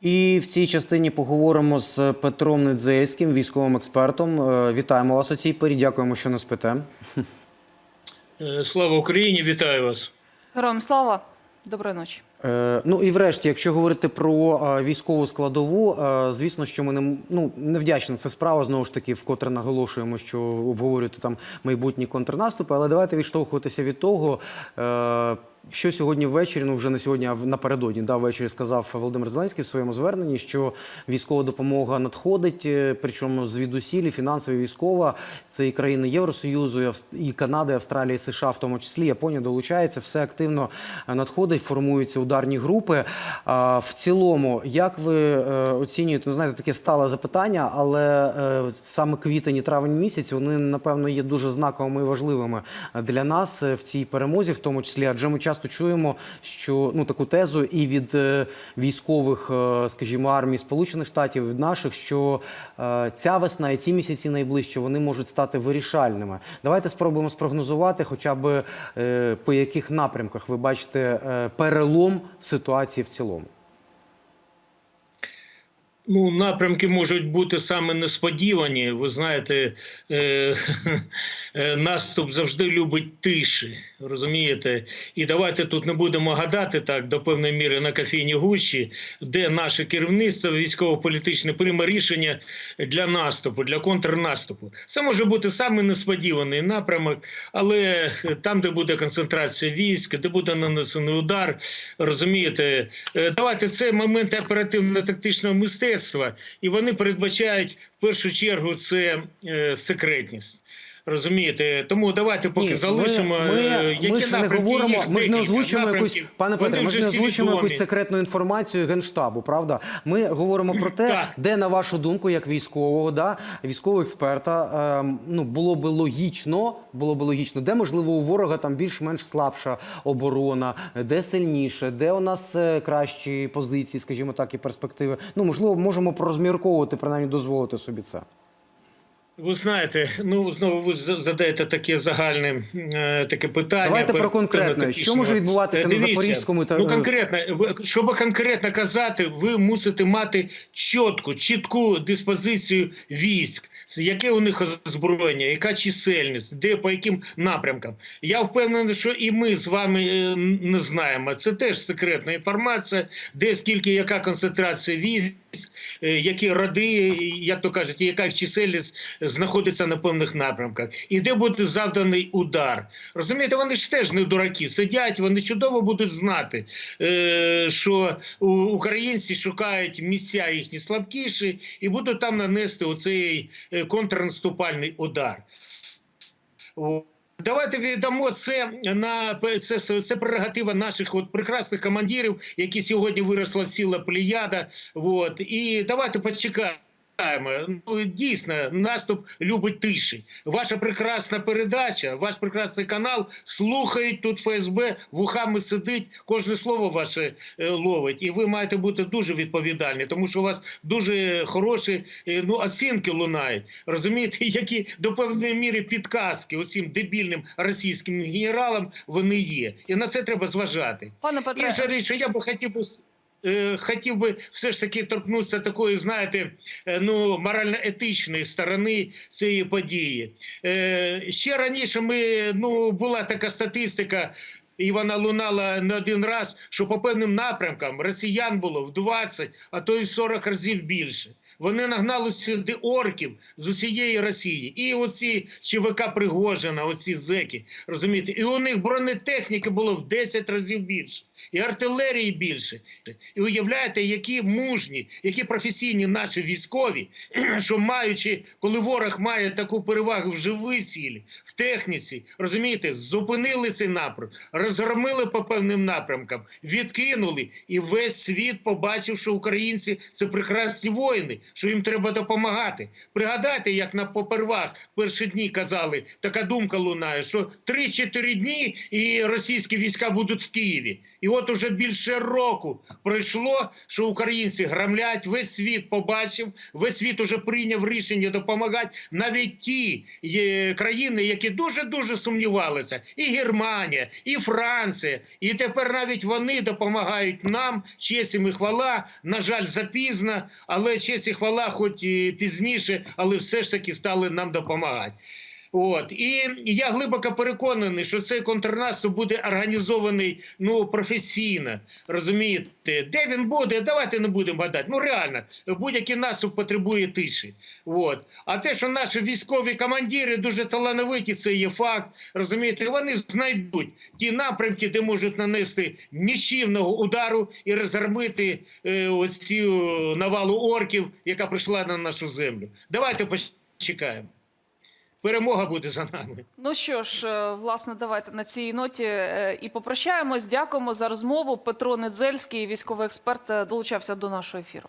І в цій частині поговоримо з Петром Недзельським, військовим експертом. Е, Вітаємо вас у цій порі. Дякуємо, що не спите. Е, Слава Україні, вітаю вас. Героям слава, доброї ночі. Е, Ну і врешті, якщо говорити про військову складову, звісно, що ми не ну невдячна це справа. Знову ж таки, вкотре наголошуємо, що обговорювати там майбутні контрнаступи. Але давайте відштовхуватися від того. Що сьогодні ввечері, ну вже не сьогодні, а напередодні, да, ввечері сказав Володимир Зеленський в своєму зверненні, що військова допомога надходить, е, причому звідусіль, і фінансова, і військова. Це і країни Євросоюзу, і Канади, Австралії, і США, в тому числі Японія долучається. Все активно е, надходить, формуються ударні групи. А, В цілому, як ви е, оцінюєте? Ну, знаєте, таке стале запитання, але саме квітень і травень місяць вони напевно є дуже знаковими і важливими для нас в цій перемозі, в тому числі, адже ми часто чуємо, що ну таку тезу і від е, військових, е, скажімо, армій Сполучених Штатів, від наших, що е, ця весна і ці місяці найближчі вони можуть стати вирішальними. Давайте спробуємо спрогнозувати, хоча б по яких напрямках ви бачите перелом ситуації в цілому. Ну, напрямки можуть бути саме несподівані. Ви знаєте, е, е, наступ завжди любить тиші, розумієте? І давайте тут не будемо гадати так до певної міри на кофейній гущі, де наше керівництво військово-політичне прийме рішення для наступу, для контрнаступу. Це може бути саме несподіваний напрямок, але там, де буде концентрація військ, де буде нанесений удар, розумієте, Е, давайте це моменти оперативно-тактичного мистецтва, і вони передбачають в першу чергу це е, секретність. Розумієте, тому давайте поки Ні, залишимо. Ми, е, які ми ж не говоримо, їх ми ж не озвучуємо якусь, пане Петре, ми ж не відомі. якусь секретну інформацію генштабу. Правда, ми говоримо про те, Так. де на вашу думку, як військового, да, військового експерта, ем, ну було би логічно, було би логічно, де можливо у ворога там більш-менш слабша оборона, де сильніше, де у нас е, кращі позиції, скажімо так, і перспективи. Ну можливо, можемо порозмірковувати, принаймні дозволити собі це. Ви знаєте, ну знову ви задаєте таке загальне е, таке питання. Давайте про конкретне. Що може відбуватися Е, на Запорізькому та- Ну конкретно, щоб конкретно казати, ви мусите мати чітку, чітку диспозицію військ. Яке у них озброєння, яка чисельність, де по яким напрямкам? Я впевнений, що і ми з вами е, не знаємо. Це теж секретна інформація, де скільки яка концентрація військ, які роди, як то кажуть, яка їх чисельність знаходиться на певних напрямках, і де буде завданий удар. Розумієте, вони ж теж не дураки. Сидять, вони чудово будуть знати, е, що українці шукають місця їхні слабкіші, і будуть там нанести оцей е, контрнаступальний удар. Давайте віддамо це на це, це, прерогатива наших от прекрасних командирів, які сьогодні виросла ціла плеяда. От і давайте почекаємо. Ну, дійсно, наступ любить тиші. Ваша прекрасна передача, ваш прекрасний канал слухають тут ФСБ, вухами сидить, кожне слово ваше е, ловить. І ви маєте бути дуже відповідальні, тому що у вас дуже хороші е, ну, оцінки лунають. Розумієте, які до певної міри підказки оцим дебільним російським генералам вони є. І на це треба зважати. Пане Петре, Інша річ, що я би хотів би. Е, Хотів би все ж таки торкнутися такої, знаєте, е, ну морально-етичної сторони цієї події. Е, Ще раніше ми ну була така статистика, і вона лунала не один раз, що по певним напрямкам росіян було в 20, а то й в 40 разів більше. Вони нагнали сюди орків з усієї Росії. І оці ЧВК Пригожина, оці зеки, розумієте, і у них бронетехніки було в 10 разів більше, і артилерії більше. І уявляєте, які мужні, які професійні наші військові, що маючи, коли ворог має таку перевагу в живій силі, в техніці, розумієте, зупинили цей напрям, розгромили по певним напрямкам, відкинули, і весь світ побачив, що українці це прекрасні воїни, що їм треба допомагати. Пригадайте, як на попервах перші дні казали, така думка лунає, що 3-4 дні і російські війська будуть в Києві. І от уже більше року пройшло, що українці грамлять, весь світ побачив, весь світ уже прийняв рішення допомагати. Навіть ті країни, які дуже-дуже сумнівалися, і Германія, і Франція, і тепер навіть вони допомагають нам. Честь і хвала. На жаль, запізно, але честь і хвала, хоч і пізніше, але все ж таки стали нам допомагати. От і я глибоко переконаний, що цей контрнаступ буде організований ну професійно. Розумієте, де він буде? Давайте не будемо гадати. Ну реально, будь-який наступ потребує тиші. От. А те, що наші військові командири дуже талановиті, це є факт. Розумієте, вони знайдуть ті напрямки, де можуть нанести нічівного удару і розгромити е, ось цю навалу орків, яка прийшла на нашу землю. Давайте почекаємо. Перемога буде за нами. Ну що ж, е, власне, давайте на цій ноті е, і попрощаємось. Дякуємо за розмову. Петро Недзельський, військовий експерт, е, долучався до нашого ефіру.